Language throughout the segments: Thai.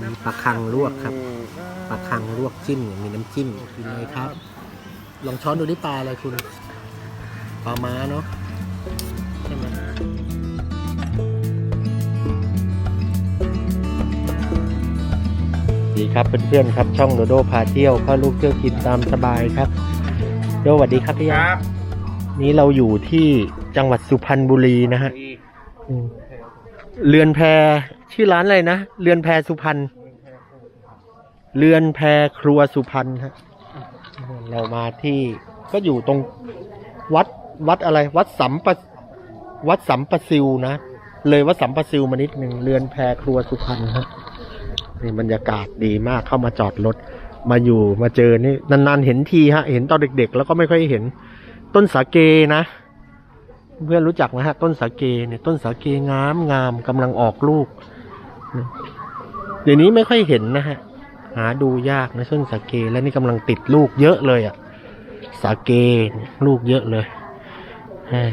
มีปลาคังลวกครับปลาคังลวกจิ้มมีน้ำจิ้มกินเลยครับ ลองช้อนดูที่ปลาอะไรคุณปลาม้าเนาะใช่ไหมดีครับเพื่อนๆครับช่องโดโดพาเที่ยวพ่อลูกเที่ยวกินตามสบายครับโดสวัสดีครับพี่คยารับ นี้เราอยู่ที่จังหวัดสุพรรณบุรีนะฮะอืมเรือนแพ ชื่อร้านอะไรนะ เรือนแพรสุพรรณ เรือนแพรครัวสุพรรณฮะ เรามาที่ก็อยู่ตรงวัดวัดอะไร วัดสัมปะวัดสัมปะซิวนะ เลยวัดสัมปะซิวมานิดหนึ่งเรือนแพรครัวสุพรรณฮะนี่บรรยากาศดีมากเข้ามาจอดรถ มาอยู่มาเจอนี่นานๆเห็นทีฮะ เห็นตอนเด็ก ๆ แล้วก็ไม่ค่อยเห็น ต้นสาเกนะเพื่อนรู้จักไหมฮะต้นสาเกเนี่ยต้นสาเกงามงามกำลังออกลูก เดี๋ยวนี้ไม่ค่อยเห็นนะฮะ หาดูยากนะต้นสาเกแล้วนี่กำลังติดลูกเยอะเลยอะ่ะ สาเกลูกเยอะเลยเอ้ย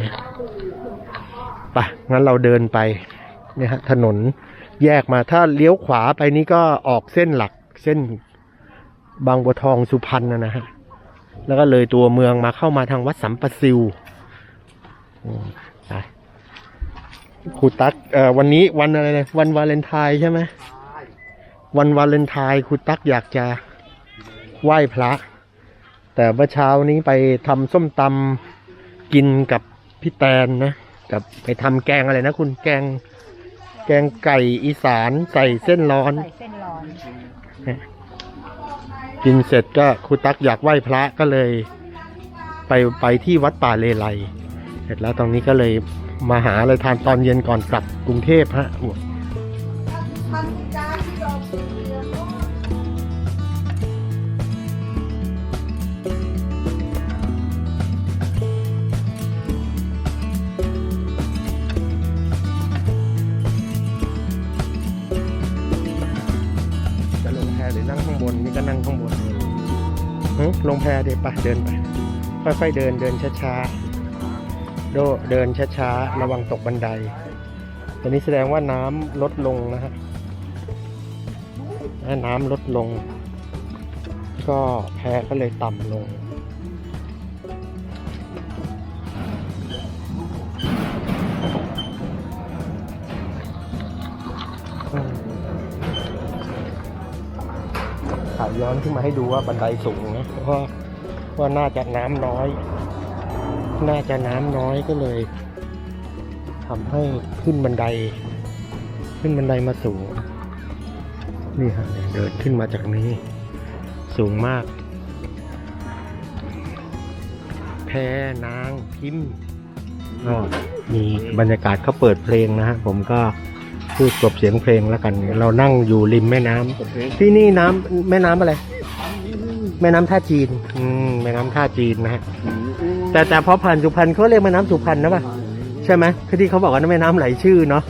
ไปงั้นเราเดินไปเนี่ยฮะถนนแยกมาถ้าเลี้ยวขวาไปนี่ก็ออกเส้นหลักเส้นบางบัวทองสุพรรณนะฮะ แล้วก็เลยตัวเมืองมาเข้ามาทางวัดสัมปะซิว ครูตั๊กเอ่อวันนี้วันอะไรนะวันวาเลนไทน์ใช่ไหมวันวาเลนไทน์ครูตั๊กอยากจะไหว้พระ แต่เมื่อเช้านี้ไปทำส้มตำกินกับพี่แตนนะกับไปทำแกงอะไรนะคุณแกง แกงไก่อีสานใส่เส้นร้อน ใส่เส้นร้อน กินเสร็จก็ครูตั๊กอยากไหว้พระก็เลย ไปไปที่วัดป่าเลไลเสร็จแล้วตรงนี้ก็เลย มาหาอะไรทานตอนเย็นก่อนกลับกรุงเทพฮะจะลงแพหรือนั่งข้างบน นี่ก็นั่งข้างบนหึลงแพเดี๋ยวไปเดินไปค่อยๆเดินเดินช้าๆ โดเดินช้าๆ ระวังตกบันได ตอนนี้แสดงว่าน้ำลดลงนะฮะน้ำลดลง ก็แพก็เลยต่ำลงอืมถ่ายย้อนขึ้นมาให้ดูว่าบันไดสูงนะเพราะว่าน่าจะน้ำน้อย น่าจะน้ำน้อยก็เลยทำให้ขึ้นบันได ขึ้นบันไดมาสูง นี่ฮะเนี่ยเดินขึ้นมาจากนี้ สูงมาก แพนางพิมพ์ก็มีบรรยากาศเขาเปิดเพลงนะฮะผมก็พูดกลบเสียงเพลงแล้วกัน เรานั่งอยู่ริมแม่น้ำที่นี่น้ำแม่น้ำอะไร แม่น้ำท่าจีน อืมแม่น้ำท่าจีนนะฮะ แต่แต่พอผ่านสุพรรณเขาเรียกแม่น้ำสุพรรณนะป่ะใช่ไหมคือที่เขาบอกว่าแม่น้ำไหลชื่อเนาะ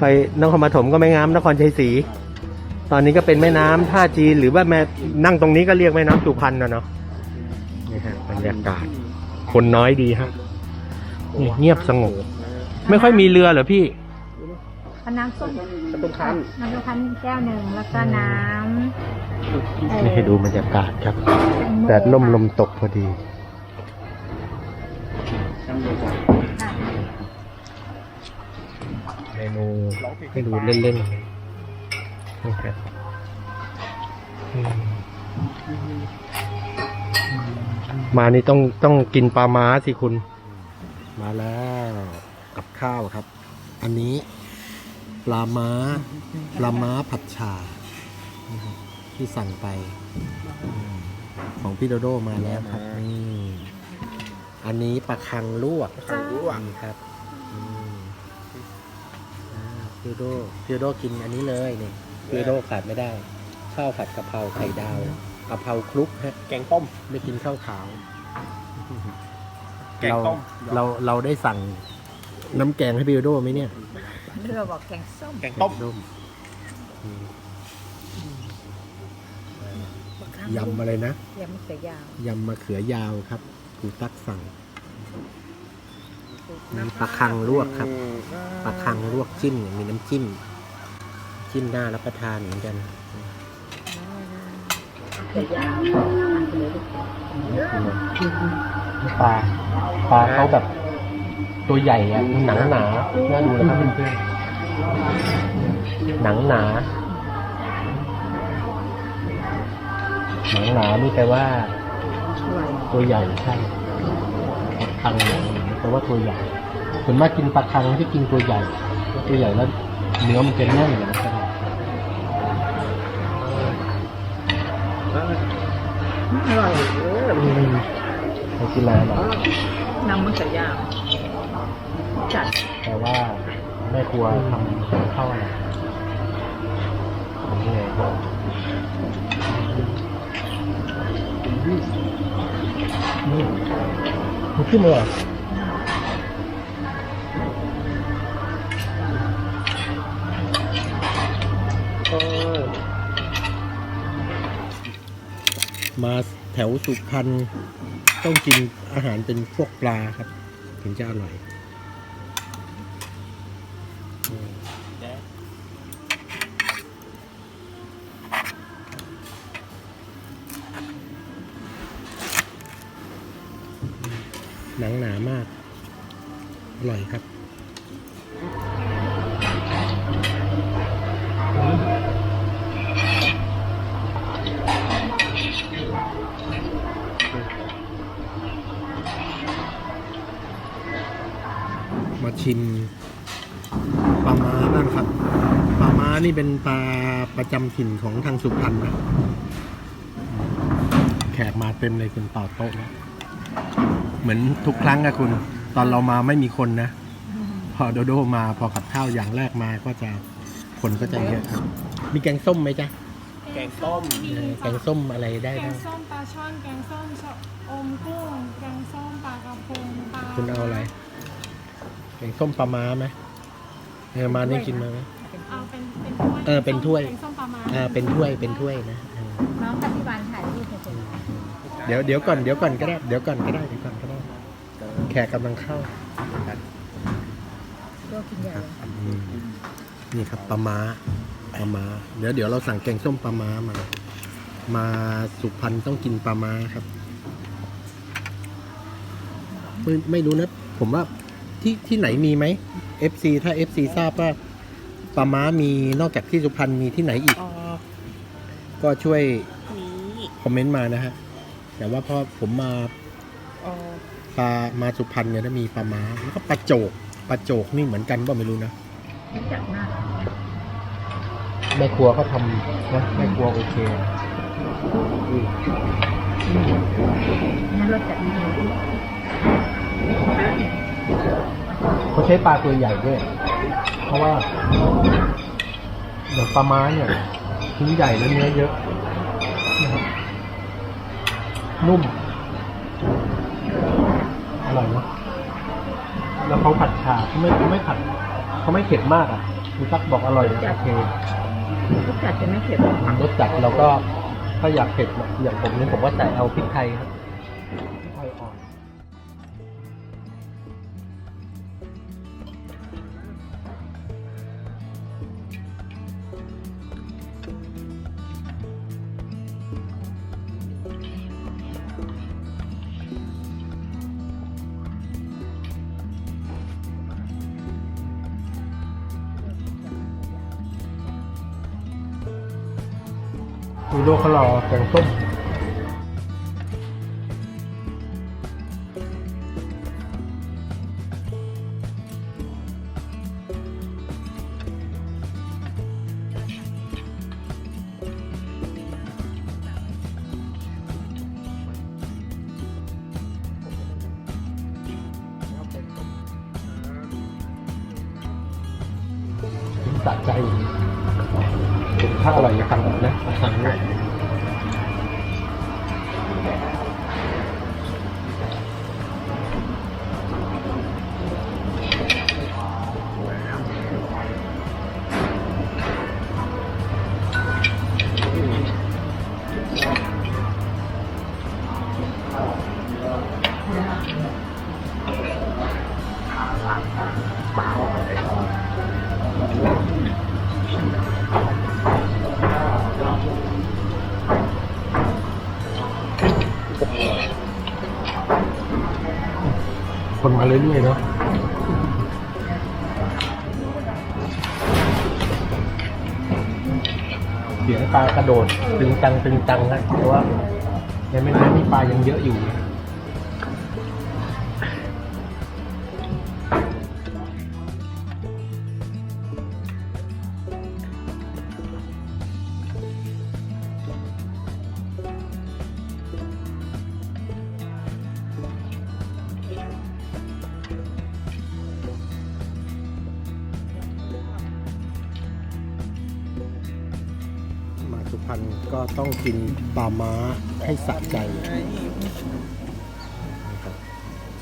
ไปนครปฐมก็แม่น้ำนครชัยศรีตอนนี้ก็เป็นแม่น้ำท่าจีนหรือว่าแม่นั่งตรงนี้ก็เรียกแม่น้ำสุพรรณนะเนาะนี่ฮะบรรยากาศคนน้อยดีฮะนี่เงียบสงบ ไม่ค่อยมีเรือเหรอพี่ เอาน้ำส้มต้มคั้นน้ำส้มคั้นแก้วหนึ่งแล้วก็น้ำนี่ให้ดูบรรยากาศครับตงโแดดล่มลมตกพอดี ค่ะเมนูให้ดูเล่นๆนี่ครับอืมมานี่ต้องต้องกินปลาม้าสิคุณ มาแล้ว กับข้าวครับ อันนี้ ปลาม้า ปลาม้าผัดฉ่านะครับที่สั่งไปอืมของพี่โดโดมาแล้วครับนี่อันนี้ปลาคังลวกคังลวก นี่ครับอืมอ่าพี่โดพี่โดกินอันนี้เลยเนี่ยพี่โดขาดไม่ได้ ข้าวผัดกะเพราไข่ดาวกะเพราคลุกฮะ แกงต้ม ไม่กินข้าวขาว แกงเราต้ม เราเราได้สั่งน้ำแกงให้พี่โดไหมเนี่ย เรือบอกแกงส้มแกงต้มต้มอืมยำอะไรนะ ยำมะเขือยาวยำมะเขือยาวครับครูตักสั่งมีปลาคังลวกครับ ปลาคังลวกจิ้มมีน้ำจิ้ม จิ้มหน้ารับประทานเหมือนกันปลาปลาเขาแบบ ตัวใหญ่อะหนังหนาน่าดูนะครับเพื่อนๆหนังหนาหนังหนานี่แปลว่า ตัวใหญ่ใช่ปลาคังเนี่ยแปลว่าตัวใหญ่ส่วนมากกินปลาคังที่กินตัวใหญ่ ตัวใหญ่แล้วเนื้อมันจะแน่นนะครับอร่อยเอออืมเขากินอะไรหรอน้ำมันจะยากจัด แต่ว่าแม่ครัวทำข้าวอะไรนี่ไงนี่มันขึ้นเลยเหรอมาแถวสุพรรณต้องกินอาหารเป็นพวกปลาครับ ถึงจะอร่อย หนังหนามาก อร่อยครับมาชิมปลาม้านั่นครับปลาม้านี่เป็นปลาประจำถิ่นของทางสุพรรณนะแขกมาเต็มเลยคุณต่อโต๊ะนะ เหมือนทุกครั้งอะคุณ ตอนเรามาไม่มีคนนะ พอโดโดมาพอกับข้าวอย่างแรกมาก็จะคนก็จะเยอะครับมีแกงส้มไหมจ๊ะ แกงส้มเออแกงส้มอะไรได้แกบ้างงส้มปลาช่อน แกงส้มชะอมกุ้ง แกงส้มปลากระพงปลาคุณเอาอะไร แกงส้มปลาม้าไหมเออมานี่กินมาไหม เอาเป็นเป็นถ้วยเออเป็นถ้วย แกงส้มปลามาอ่าเป็นถ้วยเป็นถ้วยนะเออน้องกับพี่บานถ่ายรูปเฉยเดี๋ยวเดี๋ยวก่อนเดี๋ยวก่อนก็ได้เดี๋ยวก่อนก็ได้เดี๋ยวก่อนก็ได้ แขกกำลังเข้าครับๆตัวกินใหญ่ครับอืมนี่ครับปลาม้าปลาม้า เดี๋ยวเดี๋ยวเราสั่งแกงส้มปลาม้ามา มาสุพรรณต้องกินปลาม้าครับไม่ไม่รู้นะ ผมว่าที่ที่ไหนมีไหม FC ถ้า FC ทราบว่าปลาม้ามีนอกจากที่สุพรรณมีที่ไหนอีก อ๋อก็ช่วยนี้คอมเมนต์มานะฮะ แต่ว่าพอผมมาอ๋อป ลามาสุพรรณเนี่ยถ้ามีปลาม้าแล้วก็ปลาโจกปลาโจกนี่เหมือนกันก็ไม่รู้นะจัดมากแม่ครัวเขาทำนะแม่ครัวโอเคนี่รสจัดมากเขาใช้ปลาตัวใหญ่ด้วย เพราะว่าอย่างปลาม้าเนี่ยชิ้นใหญ่แล้วเนื้อเยอะนะครับนุ่ม อร่อยเนอะแล้วเขาผัดชาเขาไม่เขาไม่ผัดเขาไม่เผ็ดมากอะคุณตักบอกอร่อยนะโอเครสจัดจะไม่เผ็ดรสจัดเราก็ถ้าอยากเผ็ดเนี่ยอย่างผมนี่ผมว่าใส่เอาพริกไทยครับ มีโลเขารอแกงส้มสะใจ ถ้าอร่อยอย่าทำแบบนะ เรื่อยๆเนาะเสียงปลากระโดดตึงตังตึงตังนะเพราะว่าในแม่น้ำนี่ปลายังเยอะอยู่นะ ปลาม้าให้สะใจนะครับ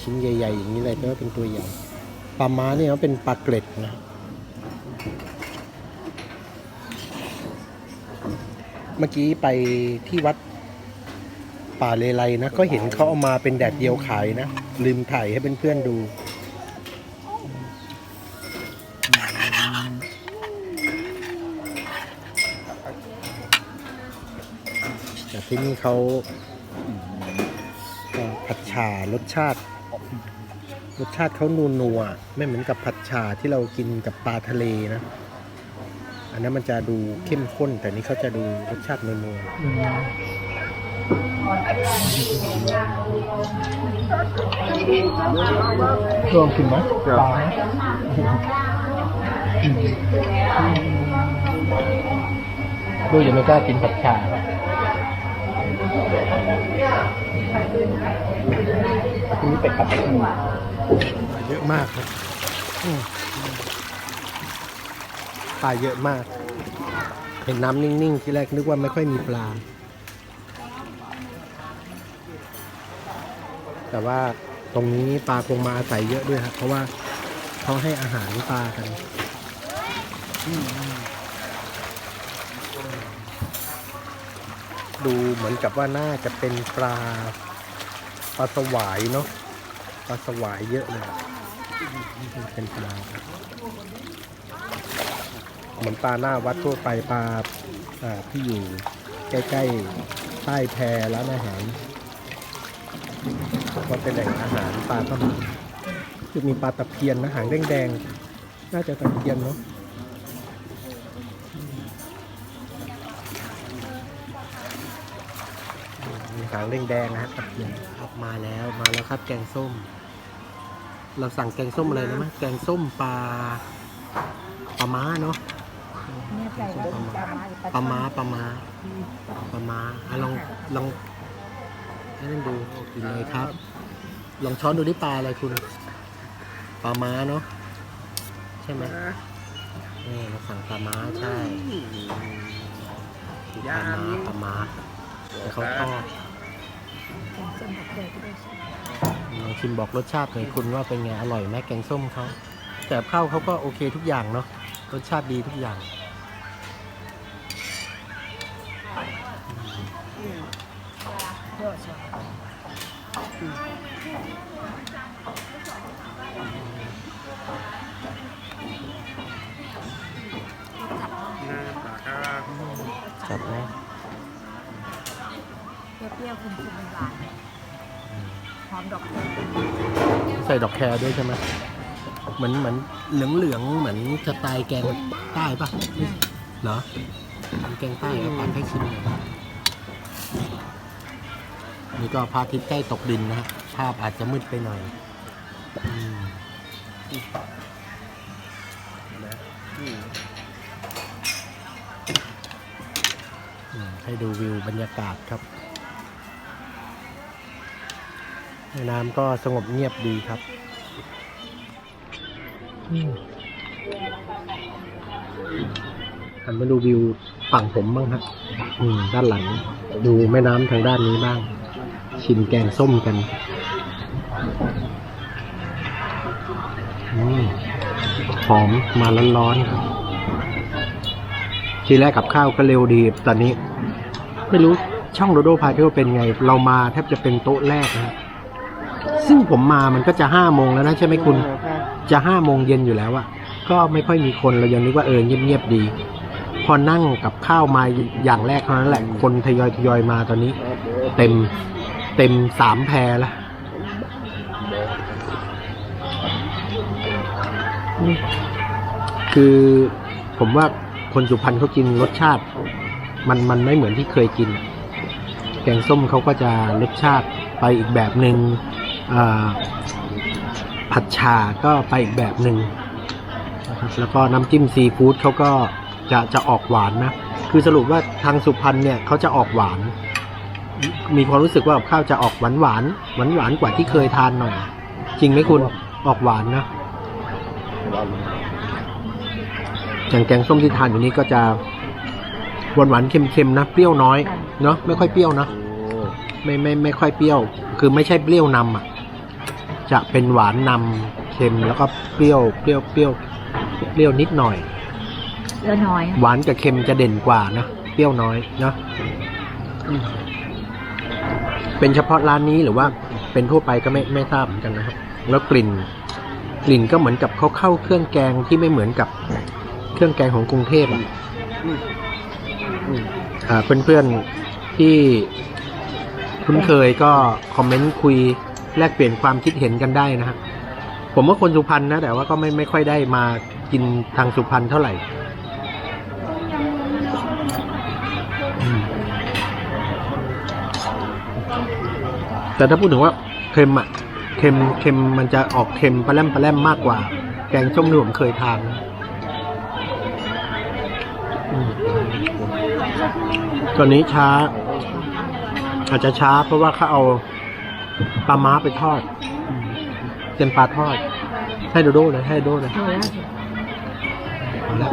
ชิ้นใหญ่ ๆ อย่างนี้เลยเพราะเป็นตัวใหญ่ปลาม้าเนี่ยมันเป็นปลาเกล็ดนะเมื่อกี้ไปที่วัดป่าเลไลนะ ก็เห็นเขาเอามาเป็นแดดเดียวขายนะ ลืมถ่ายให้เพื่อนๆดู ที่นี่เขาเอ่อผัดฉ่ารสชาติ รสชาติเขานัวนัวๆไม่เหมือนกับผัดฉ่าที่เรากินกับปลาทะเลนะ อันนั้นมันจะดูเข้มข้น แต่นี่เขาจะดูรสชาตินัวนัวลองกินไหมปลาดูยังไม่กล้ากินผัดฉ่า ทีนี้เป็ดกับเป็ดเยอะมากครับปลาเยอะมาก เห็นน้ำนิ่งๆ ที่แรกนึกว่าไม่ค่อยมีปลา แต่ว่าตรงนี้ปลาคงมาอาศัยเยอะด้วยครับเพราะว่าเขาให้อาหารปลากัน ดูเหมือนกับว่าน่าจะเป็นปลาปลาสวายเนาะปลาสวายเยอะเลยเป็นปลาเหมือนปลาหน้าวัดทั่วไปปลาที่อยู่ใกล้ๆใต้แพร้านอาหารก็เป็นแหล่งอาหารปลาก็มีจะมีปลาตะเพียนนะหางแดงๆน่าจะตะเพียนเนาะ หางแดงๆนะฮะตะเพียนครับมาแล้วมาแล้วครับแกงส้ม เราสั่งแกงส้มอะไรนะมั้ยแกงส้มปลาปลาม้าเนาะแน่ใจว่าเป็นปลาม้าหรือปลาม้าปลาม้าปลาม้าอะลองลองให้นั่นดูกินเลยครับ ลองช้อนดูที่ปลาอะไรคุณปลาม้าเนาะใช่ไหมนี่เราสั่งปลาม้าใช่ปลาม้าปลาม้า แต่เขาทอด ส้มผักแดงก็ได้ลองชิมบอกรสชาติหน่อยคุณว่าเป็นไงอร่อยไหมแกงส้มเขาแต่ข้าวเขาก็โอเคทุกอย่างเนาะรสชาติดีทุกอย่าง รี้ยวๆคุณคุณหวานหอมดอกเตยใส่ดอกแครด้วยใช่ไหมเหมือนเหมือนเหลืองเหลืองๆเหมือนสไตล์แกงใต้ปะเหรอเป็นแกงใต้เอาปากให้ชิมหน่อยนี่ก็พระอาทิตย์ใกล้ตกดินนะฮะภาพอาจจะมืดไปหน่อยอืมอืมให้ดูวิวบรรยากาศครับ น้ำก็สงบเงียบดีครับหันมาดูวิวฝั่งผมบ้างครับอืม ด้านหลัง ดูแม่น้ำทางด้านนี้บ้าง ชิมแกงส้มกันอืมหอมมาร้อนๆครับ ทีแรกกับข้าวก็เร็วดี ตอนนี้ ไม่รู้ช่องโดโดพาเที่ยวเป็นไง เรามาแทบจะเป็นโต๊ะแรกนะ ซึ่งผมมามันก็จะห้าโมงแล้วนะใช่ไหมคุณ จะห้าโมงเย็นอยู่แล้วอะก็ไม่ค่อยมีคนเรายังนึกว่าเออเงียบๆดี พอนั่งกับข้าวมาอย่างแรกเท่านั้นแหละ คนทยอยทยอยมาตอนนี้ เต็มเต็มสามแพรแล้วคือผมว่าคนสุพรรณเขากินรสชาติ มันมันไม่เหมือนที่เคยกิน แกงส้มเขาก็จะรสชาติไปอีกแบบหนึ่งอ่า ผัดชาก็ไปอีกแบบหนึ่งนะครับแล้วก็น้ำจิ้มซีฟู้ดเขาก็จะจะออกหวานนะ คือสรุปว่าทางสุพรรณเนี่ยเขาจะออกหวาน มีความรู้สึกว่ากับข้าวจะออกหวานหวานหวานหวานกว่าที่เคยทานหน่อย จริงไหมคุณออกหวานนะอย่างแกงส้มที่ทานอยู่นี้ก็จะหวานหวานเค็มๆนะเปรี้ยวน้อยเนาะไม่ค่อยเปรี้ยวนะไม่ไม่ไม่ค่อยเปรี้ยว คือไม่ใช่เปรี้ยวนำอะ จะเป็นหวานนำเค็มแล้วก็เปรี้ยวเปรี้ยวเปรี้ยวเปรี้ยวนิดหน่อยเลือน้อย หวานกับเค็มจะเด่นกว่านะเปรี้ยวน้อยเนาะอืมเป็นเฉพาะร้านนี้หรือว่าเป็นทั่วไปก็ไม่ไม่ทราบเหมือนกันนะครับ แล้วกลิ่น กลิ่นก็เหมือนกับเขาเข้าเครื่องแกงที่ไม่เหมือนกับเครื่องแกงของกรุงเทพอะอ่าเพื่อนๆที่คุ้นเคยก็คอมเมนต์คุย แลกเปลี่ยนความคิดเห็นกันได้นะครับผมว่าคนสุพรรณนะ แต่ว่าก็ไม่ไม่ค่อยได้มากินทางสุพรรณเท่าไหร่แต่ถ้าพูดถึงว่าเค็มอะเค็มเค็มมันจะออกเค็มปลาแรมปลาแรมมากกว่า แกงส้มที่ผมเคยทานตอนนี้ช้า อาจจะช้าเพราะว่าเขาเอา ปลาม้าไปทอดอืมเป็นปลาทอด ให้โดโด้เลยให้โดโด้เลยดูแล้วเอาละ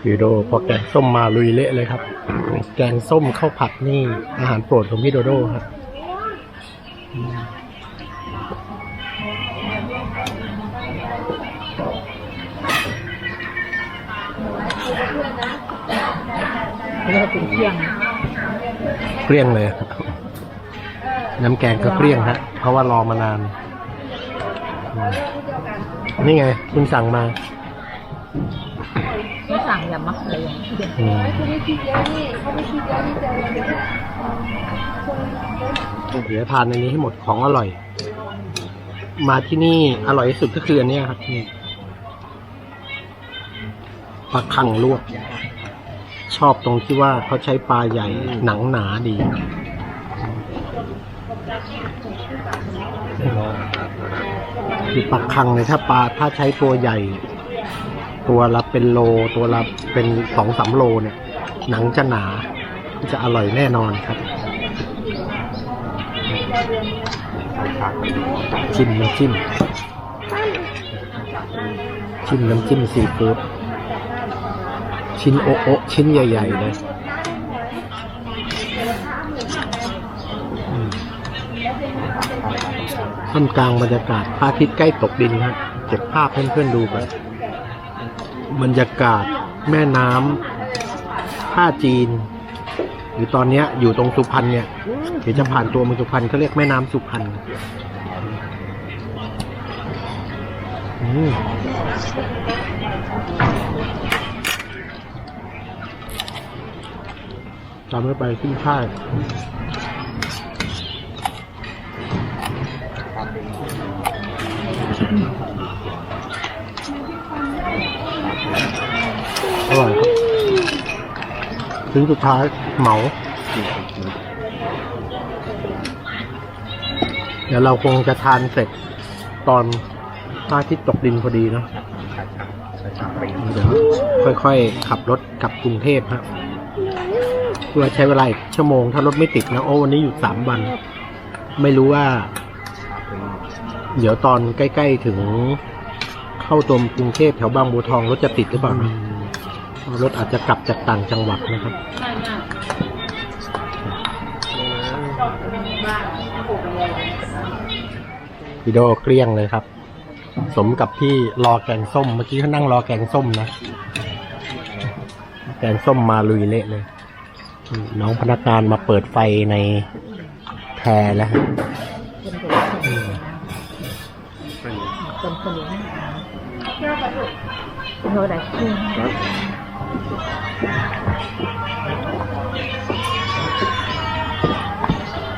พี่โดพอแกงส้มมาลุยเละเลยครับ แกงส้มข้าวผัดนี่อาหารโปรดของพี่โดโดครับอืมเลือเป็นเที่ยงเกลี้ยงเลยครับ น้ำแกงก็เกลี้ยงฮะเพราะว่ารอมานานอืมนี่ไง คุณสั่งมาไม่สั่งยำมะเขืออย่างเดียวอืมเดี๋ยวทานอันนี้ให้หมดของอร่อย มาที่นี่อร่อยที่สุดก็คืออันเนี้ยครับนี่ปลาคังลวก ชอบตรงที่ว่าเขาใช้ปลาใหญ่หนังหนาดี คือปลาคังเนี่ยถ้าปลาถ้าใช้ตัวใหญ่ ตัวละเป็นโล ตัวละเป็นสองสามโลเนี่ย หนังจะหนาจะอร่อยแน่นอนครับจิ้มน้ำจิ้มจิ้มน้ำจิ้มซีฟู้ดชิ้นโอะโอะชิ้นใหญ่ ๆ เลย ท่ามกลางบรรยากาศพระอาทิตย์ใกล้ตกดินครับเก็บภาพเพื่อนๆดูกันบรรยากาศแม่น้ำท่าจีน หรือตอนเนี้ยอยู่ตรงสุพรรณเนี่ยเดี๋ยวจะผ่านตัวเมืองสุพรรณเขาเรียกแม่น้ำสุพรรณอืมไปขึ้นช่าย อร่อยครับถึงสุดท้ายเหมา เดี๋ยวเราคงจะทานเสร็จตอนพระอาทิตย์ตกดินพอดีเนาะเดี๋ยวค่อยๆ ขับรถกลับกรุงเทพฮะเพื่อใช้เวลาอีกชั่วโมง ถ้ารถไม่ติดนะ โอ้วันนี้หยุดสามวัน ไม่รู้ว่า เดี๋ยวตอนใกล้ ๆ ถึงเข้าตัวกรุงเทพแถวบางบัวทองรถจะติดหรือเปล่านะรถอาจจะกลับจากต่างจังหวัดนะครับ วิดีโอเกลี้ยงเลยครับ สมกับที่รอแกงส้ม เมื่อกี้เขานั่งรอแกงส้มนะ แกงส้มมาลุยเละเลยอืมน้องพนักงานมาเปิดไฟในแพรแล้ว ฮะเป็นคนเดียวโนดาชิ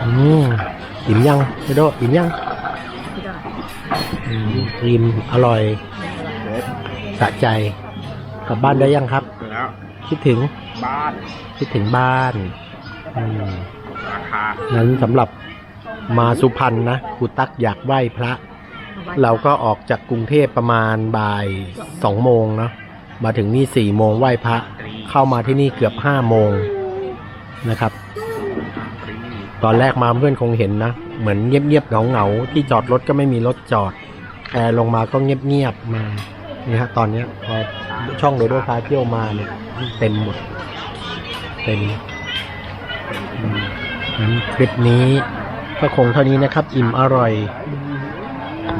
อืมอิ่มยังวิดีโออิ่มยังที่ได้อืมอิ่มอร่อย สะใจ กลับบ้านได้ยังครับแล้วคิดถึงบ้าน คิดถึงบ้านอืมราคานั้นสำหรับมาสุพรรณนะครูตักอยากไหว้พระ เราก็ออกจากกรุงเทพประมาณบ่ายสองโมงเนาะมาถึงนี่สี่โมงไหว้พระเข้ามาที่นี่เกือบห้าโมงนะครับ ตอนแรกมาเพื่อนคงเห็นนะ เหมือนเงียบๆเหงาๆที่จอดรถก็ไม่มีรถจอดแอร์ลงมาก็เงียบๆมานี่ฮะตอนเนี้ยพอช่องโดโดพาเที่ยวมาเนี่ยเต็มหมดเต็มนั้นคลิปนี้ก็คงเท่านี้นะครับ อิ่มอร่อย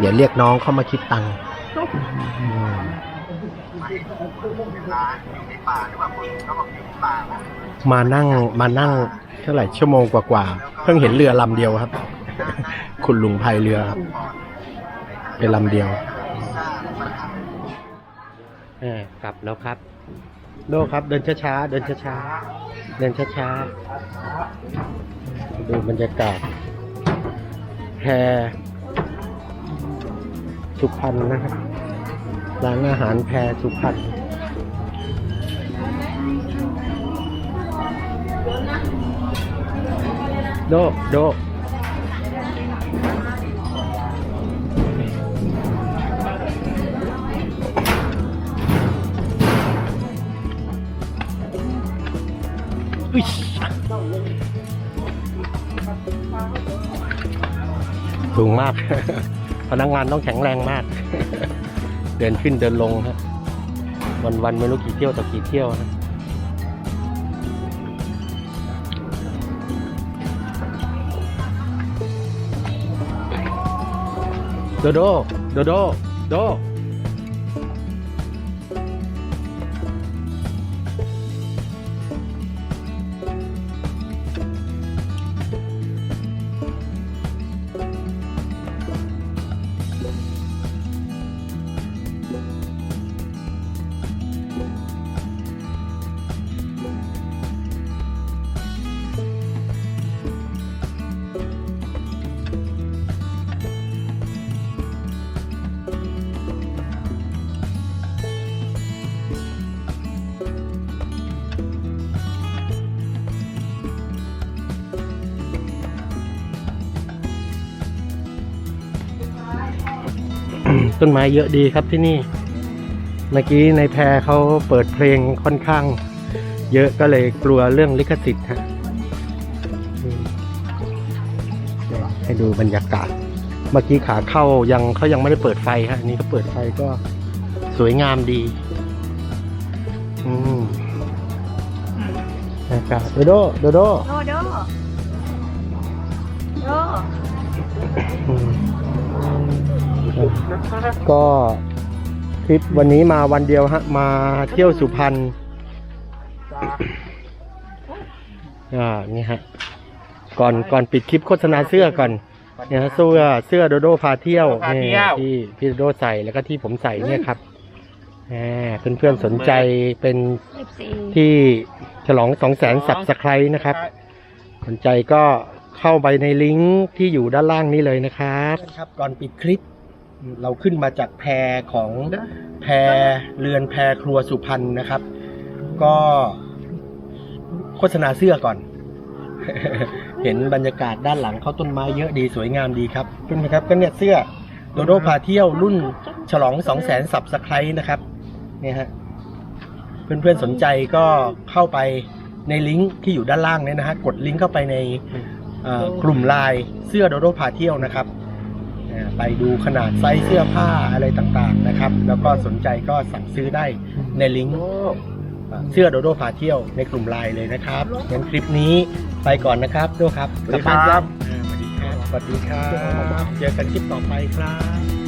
เดี๋ยวเรียกน้องเข้ามาคิดตังค์มานั่งมานั่งเท่าไหร่ชั่วโมงกว่าๆเพิ่งเห็นเรือลำเดียวครับ คุณลุงพายเรือครับเป็นลำเดียวเออกลับแล้วครับโลครับ เดินช้าๆเดินช้าๆเดินช้าๆดูบรรยากาศแพ สุพรรณนะครับร้านอาหารแพรสุพรรณโดโดอุ๊ยสูงมาก พนักงานต้องแข็งแรงมาก เดินขึ้นเดินลงฮะวันวันไม่รู้กี่เที่ยวต่อกี่เที่ยวฮะโดโดโดโดโด ต้นไม้เยอะดีครับที่นี่ เมื่อกี้ในแพรเขาเปิดเพลงค่อนข้าง เยอะก็เลยกลัวเรื่องลิขสิทธิ์ฮะอืมให้ดูบรรยากาศ เมื่อกี้ขาเข้ายังเขายังไม่ได้เปิดไฟฮะอันนี้เขาเปิดไฟก็สวยงามดี อืมบรรยากาศโดโดโดโดโดโดโดอืม ก็ทริปวันนี้มาวันเดียวฮะมาเที่ยวสุพรรณอ่านี่ฮะก่อนก่อนปิดคลิปโฆษณาเสื้อก่อนเนี่ยฮะเสื้อเสื้อโดโดพาเที่ยวนี่ที่พี่โดโดใส่แล้วก็ที่ผมใส่เนี่ยครับเพื่อนเพื่อนๆสนใจเป็นสิบสี่ที่ฉลองสองแสนสับสไครนะครับ สนใจก็เข้าไปในลิงก์ที่อยู่ด้านล่างนี้เลยนะครับครับก่อนปิดคลิป เราขึ้นมาจากแพของแพเรือนแพครัวสุพรรณนะครับ ก็โฆษณาเสื้อก่อน เห็นบรรยากาศด้านหลังเขาต้นไม้เยอะดีสวยงามดีครับเพื่อนๆครับก็เนี่ยเสื้อโดโดพาเที่ยวรุ่นฉลองสองแสนสับสไครนะครับเนี่ยฮะเพื่อนๆสนใจก็เข้าไปในลิงก์ที่อยู่ด้านล่างเนี่ยนะฮะกดลิงก์เข้าไปในเอ่อกลุ่มไลน์เสื้อโดโดพาเที่ยวนะครับอ่า ไปดูขนาดไซส์เสื้อผ้าอะไรต่างๆนะครับ แล้วก็สนใจก็สั่งซื้อได้ในลิงก์อ่าเสื้อโดโดพาเที่ยวในกลุ่มไลน์เลยนะครับงั้นคลิปนี้ไปก่อนนะครับโดครับสวัสดีครับอ่าสวัสดีครับสวัสดีครับเจอกันคลิปต่อไปครับ